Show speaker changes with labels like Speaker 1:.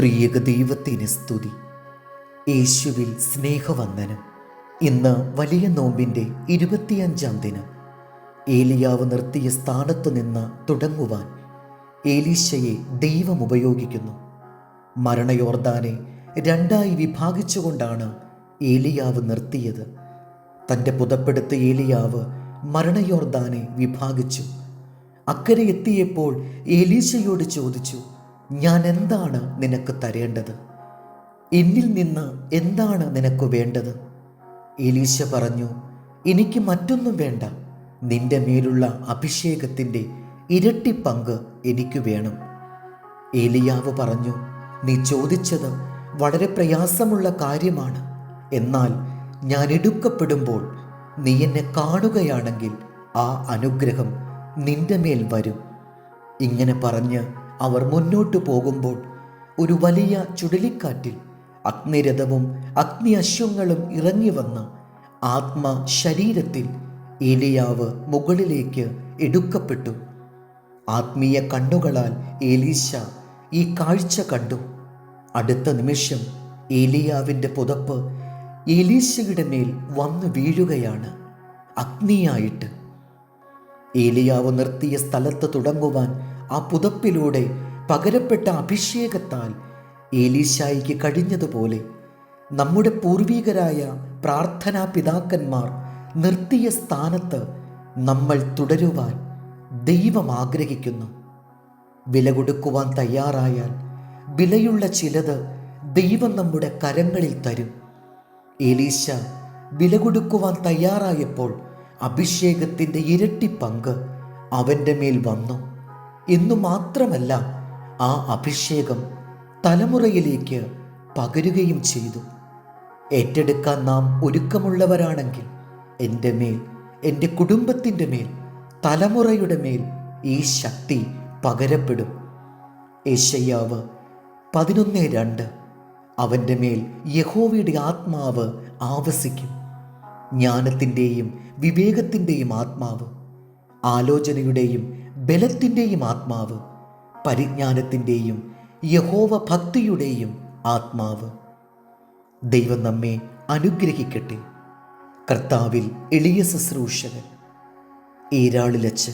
Speaker 1: ത്രിയേക ദൈവത്തിന് സ്തുതി. യേശുവിൽ സ്നേഹവന്ദനം. ഇന്ന് വലിയ നോമ്പിന്റെ ഇരുപത്തിയഞ്ചാം ദിനം. ഏലിയാവ് നിർത്തിയ സ്ഥാനത്തു നിന്ന് തുടങ്ങുവാൻ ഏലീശയെ ദൈവം ഉപയോഗിക്കുന്നു. മരണയോർദാനെ രണ്ടായി വിഭാഗിച്ചുകൊണ്ടാണ് ഏലിയാവ് നിർത്തിയത്. തന്റെ പുതപ്പെടുത്ത ഏലിയാവ് മരണയോർദാനെ വിഭാഗിച്ചു. അക്കരെ എത്തിയപ്പോൾ ഏലീശയോട് ചോദിച്ചു ഞാൻ എന്താണ് നിനക്ക് തരേണ്ടത്? എന്നിൽ നിന്ന് എന്താണ് നിനക്ക് വേണ്ടത്? എലീശ പറഞ്ഞു എനിക്ക് മറ്റൊന്നും വേണ്ട. നിന്റെ മേലുള്ള അഭിഷേകത്തിന്റെ ഇരട്ടി പങ്ക് എനിക്ക് വേണം. ഏലിയാവ് പറഞ്ഞു നീ ചോദിച്ചത് വളരെ പ്രയാസമുള്ള കാര്യമാണ്. എന്നാൽ ഞാൻ എടുക്കപ്പെടുമ്പോൾ നീ എന്നെ കാണുകയാണെങ്കിൽ ആ അനുഗ്രഹം നിന്റെ മേൽ വരും. ഇങ്ങനെ പറഞ്ഞ് അവർ മുന്നോട്ടു പോകുമ്പോൾ ഒരു വലിയ ചുഴലിക്കാറ്റിൽ അഗ്നിരഥവും അഗ്നി അശ്വങ്ങളും ഇറങ്ങി വന്ന് ആത്മ ശരീരത്തിൽ ഏലിയാവ് മുകളിലേക്ക് എടുക്കപ്പെട്ടു. ആത്മീയ കണ്ണുകളാൽ ഏലീശ ഈ കാഴ്ച കണ്ടു. അടുത്ത നിമിഷം ഏലിയാവിന്റെ പുതപ്പ് ഏലീശയുടെ മേൽ വന്നു വീഴുകയാണ്. അഗ്നിയായിട്ട് ഏലിയാവ് നിർത്തിയ സ്ഥലത്ത് തുടങ്ങുവാൻ ആ പുതപ്പിലൂടെ പകരപ്പെട്ട അഭിഷേകത്താൽ ഏലീശായിക്ക് കഴിഞ്ഞതുപോലെ നമ്മുടെ പൂർവികരായ പ്രാർത്ഥനാ പിതാക്കന്മാർ നിർത്തിയ സ്ഥാനത്ത് നമ്മൾ തുടരുവാൻ ദൈവം ആഗ്രഹിക്കുന്നു. വില കൊടുക്കുവാൻ തയ്യാറായാൽ വിലയുള്ള ചിലത് ദൈവം നമ്മുടെ കരങ്ങളിൽ തരും. ഏലീശ വില കൊടുക്കുവാൻ തയ്യാറായപ്പോൾ അഭിഷേകത്തിന്റെ ഇരട്ടി പങ്ക് അവന്റെ മേൽ വന്നു. എന്നു മാത്രമല്ല ആ അഭിഷേകം തലമുറയിലേക്ക് പകരുകയും ചെയ്തു. ഏറ്റെടുക്കാൻ നാം ഒരുക്കമുള്ളവരാണെങ്കിൽ എന്റെ മേൽ എന്റെ കുടുംബത്തിന്റെ മേൽ തലമുറയുടെ മേൽ ഈ ശക്തി പകരപ്പെടും. ഏശയ്യാവ് പതിനൊന്ന് രണ്ട് അവന്റെ മേൽ യഹോവയുടെ ആത്മാവ് ആവസിക്കും. ജ്ഞാനത്തിന്റെയും വിവേകത്തിന്റെയും ആത്മാവ് ആലോചനയുടെയും ബലത്തിന്റെയും ആത്മാവ് പരിജ്ഞാനത്തിന്റെയും യഹോവ ഭക്തിയുടെയും ആത്മാവ്. ദൈവം നമ്മെ അനുഗ്രഹിക്കട്ടെ. കർത്താവിൽ എളിയ ശുശ്രൂഷകൻ ഈരാളിലച്ചൻ